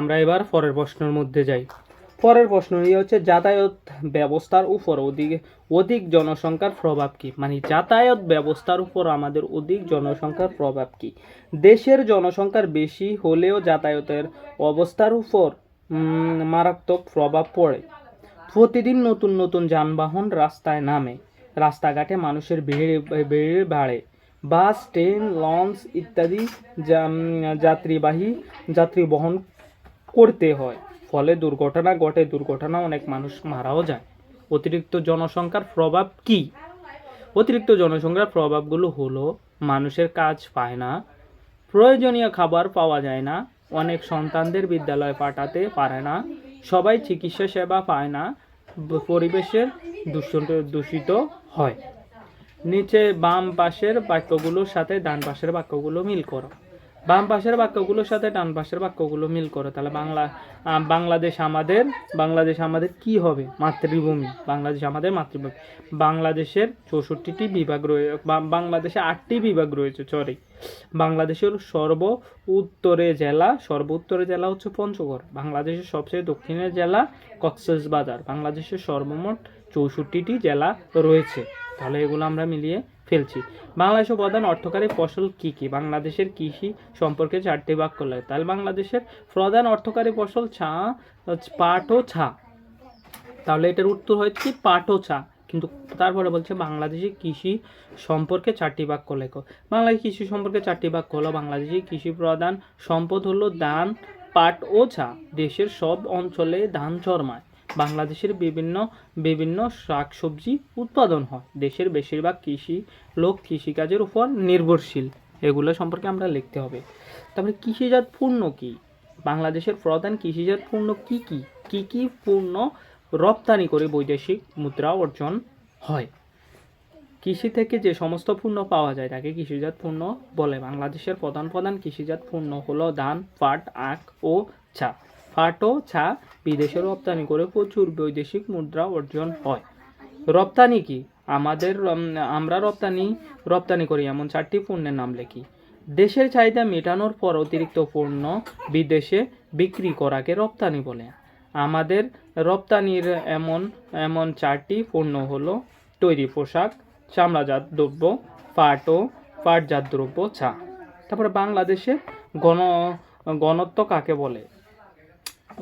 আমরা এবার পরের প্রশ্নের মধ্যে যাই। পরের প্রশ্ন ইয়ে হচ্ছে, যাতায়াত ব্যবস্থার উপর অধিক অধিক জনসংখ্যার প্রভাব কি? মানে যাতায়াত ব্যবস্থার উপর আমাদের অধিক জনসংখ্যার প্রভাব কী? দেশের জনসংখ্যার বেশি হলেও যাতায়াতের অবস্থার উপর মারাত্মক প্রভাব পড়ে। প্রতিদিন নতুন নতুন যানবাহন রাস্তায় নামে। রাস্তাঘাটে মানুষের ভিড় ভিড় বাড়ে। বাস, ট্রেন, লঞ্চ ইত্যাদি যাত্রীবাহী যাত্রী বহন করতে হয়। ফলে দুর্ঘটনা ঘটে দুর্ঘটনা অনেক মানুষ মারাও যায়। অতিরিক্ত জনসংখ্যার প্রভাব কি? অতিরিক্ত জনসংখ্যার প্রভাবগুলো হলো, মানুষের কাজ পায় না, প্রয়োজনীয় খাবার পাওয়া যায় না, অনেক সন্তানদের বিদ্যালয়ে পাঠাতে পারে না, সবাই চিকিৎসা সেবা পায় না, পরিবেশের দূষণ, দূষিত হয়। নিচে বাম পাশের বাক্যগুলোর সাথে ডান পাশের বাক্যগুলো মিল করো। বাম পাশের বাক্যগুলোর সাথে ডান পাশের বাক্যগুলো মিল করো। তাহলে বাংলা বাংলাদেশ আমাদের বাংলাদেশ আমাদের কি হবে? মাতৃভূমি। বাংলাদেশ আমাদের মাতৃভূমি। বাংলাদেশের চৌষট্টিটি বিভাগ রয়েছে বাংলাদেশে আটটি বিভাগ রয়েছে সরি বাংলাদেশের সর্ব উত্তরে জেলা, সর্ব উত্তরে জেলা হচ্ছে পঞ্চগড়। বাংলাদেশের সবচেয়ে দক্ষিণের জেলা কক্সবাজার। বাংলাদেশের সর্বমোট চৌষট্টিটি জেলা রয়েছে। তাহলে এগুলো আমরা মিলিয়ে ফেলছি। বাংলাদেশের প্রধান অর্থকারী ফসল কি কি? বাংলাদেশের কৃষি সম্পর্কে চারটি বাক্য লাগে। তাহলে বাংলাদেশের প্রধান অর্থকারী ফসল চা পাট ও ছা। তাহলে এটার উত্তর হচ্ছে পাট ও চা কিন্তু তারপরে বলছে বাংলাদেশের কৃষি সম্পর্কে চারটি বাক্য লেখো। বাংলাদেশ কৃষি সম্পর্কে চারটি বাক্য হলো বাংলাদেশের কৃষি প্রধান সম্পদ হলো ধান, পাট ও চা দেশের সব অঞ্চলে ধান জন্মায় বাংলাদেশের বিভিন্ন বিভিন্ন শাকসবজি উৎপাদন হয়। দেশের বেশিরভাগ কৃষি, লোক কৃষিকাজের উপর নির্ভরশীল। এগুলো সম্পর্কে আমরা লিখতে হবে। তারপরে কৃষিজাত পণ্য কি? বাংলাদেশের প্রধান কৃষিজাত পণ্য কি কি? কি কি পণ্য রপ্তানি করে বৈদেশিক মুদ্রা অর্জন হয়? কৃষি থেকে যে সমস্ত পণ্য পাওয়া যায়, তাকে কৃষিজাত পণ্য বলে। বাংলাদেশের প্রধান প্রধান কৃষিজাত পণ্য হলো ধান, পাট, আখ ও চা। পাট ও বিদেশে রপ্তানি করে প্রচুর বৈদেশিক মুদ্রা অর্জন হয়। রপ্তানি কি? আমাদের আমরা রপ্তানি রপ্তানি করি, এমন চারটি পণ্যের নাম লেখি। দেশের চাহিদা মেটানোর পর অতিরিক্ত পণ্য বিদেশে বিক্রি করাকে রপ্তানি বলে। আমাদের রপ্তানির এমন এমন চারটি পণ্য হলো তৈরি পোশাক, চামড়াজাত দ্রব্য পাট ও পাটজাত দ্রব্য চা তারপরে বাংলাদেশে গণ, গণত্ব কাকে বলে?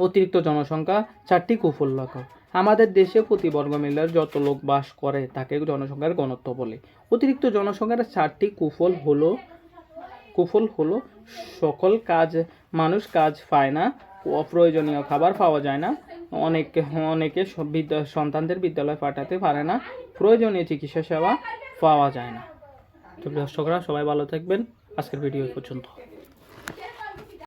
অতিরিক্ত জনসংখ্যা, চারটি কুফল লেখো আমাদের দেশে প্রতি বর্গ মিলের যত লোক বাস করে, তাকে জনসংখ্যার ঘনত্ব বলে। অতিরিক্ত জনসংখ্যার চারটি কুফল হলো কুফল হলো সকল কাজ, মানুষ কাজ পায় না, অপ্রয়োজনীয় খাবার পাওয়া যায় না, অনেকে অনেকে সন্তানদের বিদ্যালয়ে পাঠাতে পারে না, প্রয়োজনীয় চিকিৎসা সেবা পাওয়া যায় না। তো দর্শকরা সবাই ভালো থাকবেন। আজকের ভিডিও পর্যন্ত।